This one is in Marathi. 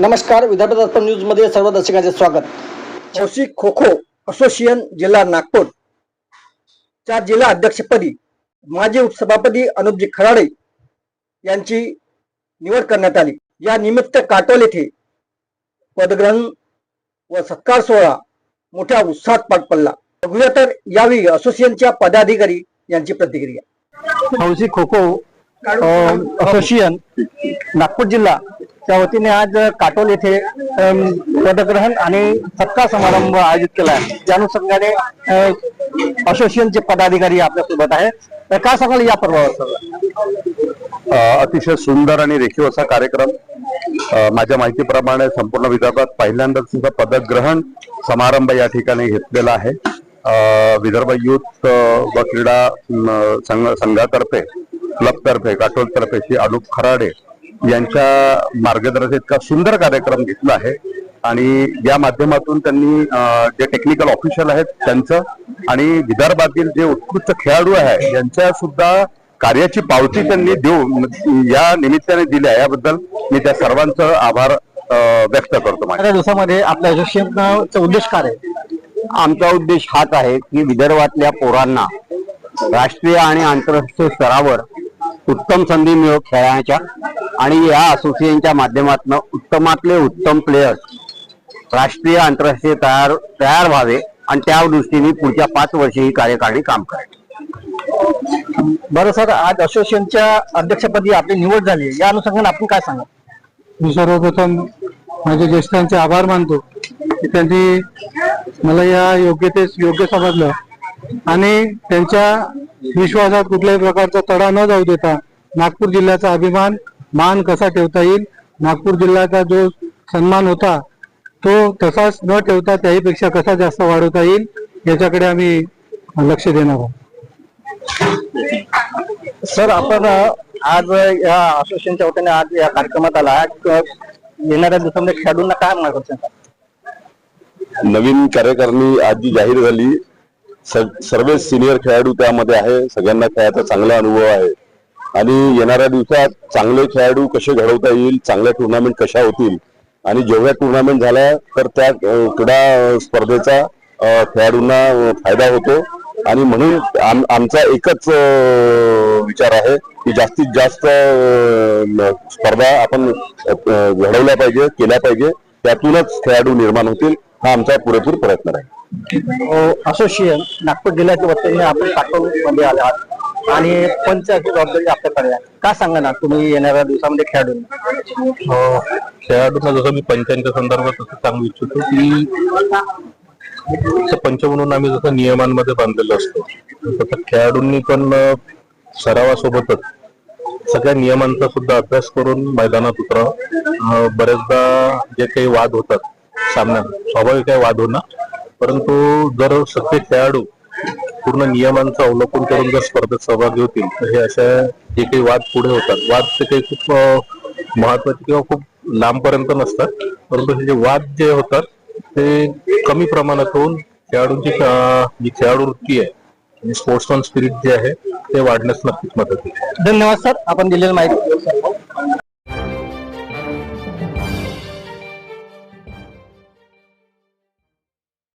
नमस्कार विदर्भ दर्पण न्यूजमध्ये सर्व दर्शकांचे स्वागत. चौशी खो खो असोसिएशन जिल्हा नागपूर. च्या जिल्हा अध्यक्षपदी माजी उपसभापती अनुपजी खराडे यांची निवड करण्यात आली. या निमित्त काटोल येथे पदग्रहण व सत्कार सोहळा मोठ्या उत्साहात पार पडला. बघूया तर यावेळी असोसिएशनच्या पदाधिकारी यांची प्रतिक्रिया. हौसी खो खो असोसिएशन नागपूर जिल्हा त्या वतीने आज काटोल येथे पदग्रहण आणि सत्कार समारंभ आयोजित केला आहे. त्या अनुषंगाने असोसिएशनचे पदाधिकारी आपल्यासोबत आहे तर काय सांगाल या पर्वावर अतिशय सुंदर आणि रेखीव असा कार्यक्रम माझ्या माहितीप्रमाणे संपूर्ण विदर्भात पहिल्यांदाच सुद्धा पदग्रहण समारंभ या ठिकाणी घेतलेला आहे. विदर्भ युथ व क्रीडा संघ संघातर्फे क्लबतर्फे काटोलतर्फे श्री अनुप खराडे यांच्या मार्गदर्शक इतका सुंदर कार्यक्रम घेतला आहे. आणि या माध्यमातून त्यांनी जे टेक्निकल ऑफिशियल आहेत त्यांचं आणि विदर्भातील जे उत्कृष्ट खेळाडू आहे यांच्या सुद्धा कार्याची पावती त्यांनी देऊन या निमित्ताने दिल्या याबद्दल मी त्या सर्वांचं आभार व्यक्त करतो माझे त्या दिवसामध्ये आपल्या असोसिएशनचा उद्देश काय आहे? आमचा उद्देश हाच आहे की विदर्भातल्या पोरांना राष्ट्रीय आणि आंतरराष्ट्रीय स्तरावर उत्तम संधी मिळो खेळण्याच्या आणि या असोसिएशनच्या माध्यमातून उत्तमातले उत्तम प्लेयर्स राष्ट्रीय आंतरराष्ट्रीय तयार तयार व्हावे आणि त्या दृष्टीने पुढच्या पाच वर्षे ही कार्यकारिणी काम करेल. बरं सर आज असोसिएशनच्या अध्यक्षपदी आपली निवड झाली या अनुषंगाने आपण काय सांगा मी सर्वप्रथम माझ्या ज्येष्ठांचे आभार मानतो की त्यांनी मला या योग्यतेस योग्य समजलं. आणि त्यांच्या विश्वासात कुठल्याही प्रकारचा तडा न जाऊ देता नागपूर जिल्ह्याचा अभिमान मान कसा ठेवता येईल? नागपूर जिल्ह्याचा जो सन्मान होता तो तसाच न ठेवता त्याहीपेक्षा कसा जास्त वाढवता येईल? याच्याकडे आम्ही लक्ष देणार आहोत. सर आपण आज या असोसिएशनच्या वतीने आज या कार्यक्रमात आला येणाऱ्या दिवसामध्ये खेळाडूंना काय कराल? नवीन कार्यकारिणी आज जी जाहीर झाली सर्व सिनियर खेळाडू त्यामध्ये आहे. सगळ्यांना खेळाचा चांगला अनुभव आहे. आणि येणाऱ्या दिवसात चांगले खेळाडू कसे घडवता येईल चांगल्या टुर्नामेंट कशा होतील आणि जेवढ्या टुर्नामेंट झाल्या तर त्या क्रीडा स्पर्धेचा खेळाडूंना फायदा होतो. आणि म्हणून आम- आमचा एकच विचार आहे की जास्तीत जास्त स्पर्धा आपण घडवल्या पाहिजे केल्या पाहिजे. त्यातूनच खेळाडू निर्माण होतील हा आमचा पुरेपूर प्रयत्न आहे असोसिएशन नागपूर जिल्ह्याच्या वतीने आपण मध्ये आले आहात. आणि पंचायती जबाबदारी आपल्याकडे आहे का सांगा ना तुम्ही येणाऱ्या दिवसामध्ये खेळाडूंना हो, खेळाडूंना जसं मी पंचांच्या संदर्भात तसं सांगू इच्छितो की पंच म्हणून आम्ही जसं नियमांमध्ये बांधलेलो असतो तसं खेळाडूंनी पण सरावासोबतच सगळ्या नियमांचा सुद्धा अभ्यास करून मैदानात उतरावं. बऱ्याचदा जे काही वाद होतात सामन्यात स्वाभाविक आहे वाद होणार परंतु जर सगळे खेळाडू पूर्ण नियमांचं अवलोकन करून जर स्पर्धेत सहभागी होतील तर हे अशा जे काही वाद पुढे होतात वाद ते काही खूप महत्त्वाचे किंवा खूप लांबपर्यंत नसतात. परंतु हे जे वाद जे होतात ते कमी प्रमाणात होऊन खेळाडूंची जी खेळाडू वृत्ती आहे आणि स्पोर्ट्समन स्पिरिट जे आहे ते वाढण्यास नक्कीच मदत होईल. धन्यवाद सर. आपण दिलेली माहिती